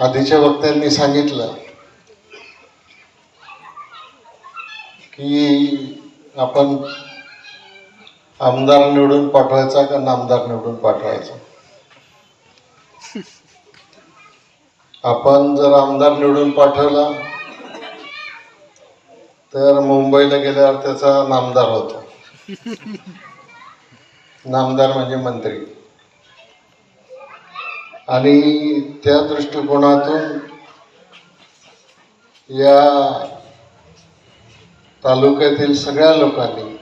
आधीच्या वक्त्यांनी सांगितलं की आपण आमदार निवडून पाठवायचा का नामदार निवडून पाठवायचा? आपण जर आमदार निवडून पाठवला तर मुंबईला गेल्यावर त्याचा नामदार होतो. नामदार म्हणजे मंत्री. आणि त्या दृष्टिकोनातून या तालुक्यातील सगळ्या लोकांनी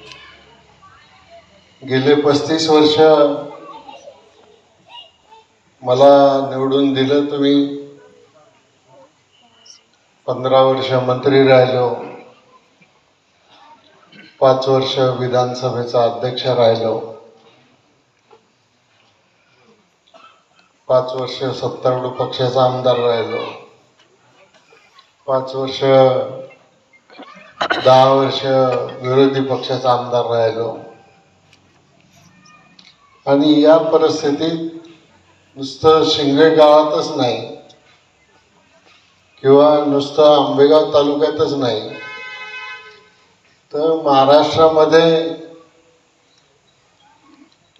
गेले पस्तीस वर्ष मला निवडून दिलं तुम्ही. पंधरा वर्ष मंत्री राहिलो. पाच वर्ष विधानसभेचा अध्यक्ष राहिलो. पाच वर्ष सत्तारूढ पक्षाचा आमदार राहिलो. पाच वर्ष दहा वर्ष विरोधी पक्षाचा आमदार राहिलो. आणि या परिस्थितीत नुसतं शिंगे गावातच नाही किंवा नुसतं आंबेगाव तालुक्यातच नाही तर महाराष्ट्रामध्ये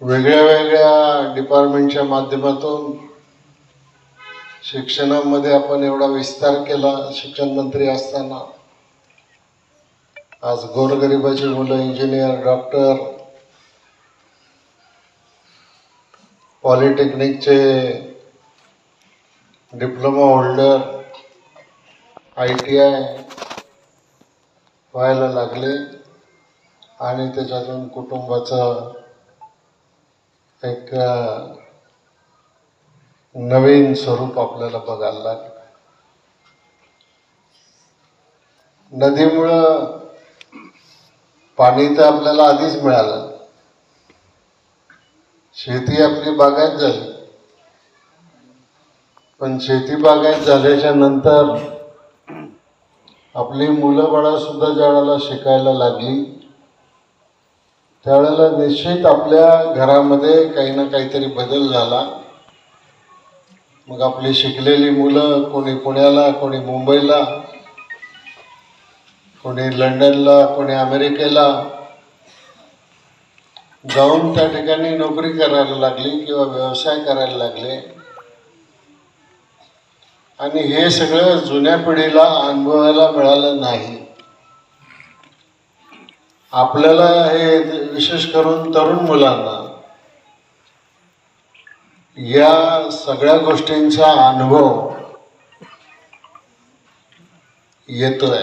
वेगळ्या वेगळ्या डिपार्टमेंटच्या माध्यमातून शिक्षणामध्ये आपण एवढा विस्तार केला शिक्षण मंत्री असताना. आज गोरगरिबाची मुलं engineer doctor पॉलिटेक्निकचे diploma holder I T I व्हायला लागले आणि त्याच्यातून कुटुंबाचं एक नवीन स्वरूप आपल्याला बघायला लागलं. नदीमुळं पाणी तर आपल्याला आधीच मिळालं. शेती आपली बागायत झाली. पण शेती बागायत झाल्याच्यानंतर आपली मुलं बाळा सुद्धा ज्या शिकायला लागली. त्यावेळेला निश्चित आपल्या घरामध्ये काही ना काहीतरी बदल झाला. मग आपली शिकलेली मुलं कोणी पुण्याला कोणी मुंबईला कोणी लंडनला कोणी अमेरिकेला जाऊन त्या ठिकाणी नोकरी करायला लागली किंवा व्यवसाय करायला लागले. आणि हे सगळं जुन्या पिढीला अनुभवायला मिळालं नाही. आपल्याला हे विशेष करून तरुण मुलांना या सगळ्या गोष्टींचा अनुभव येतोय.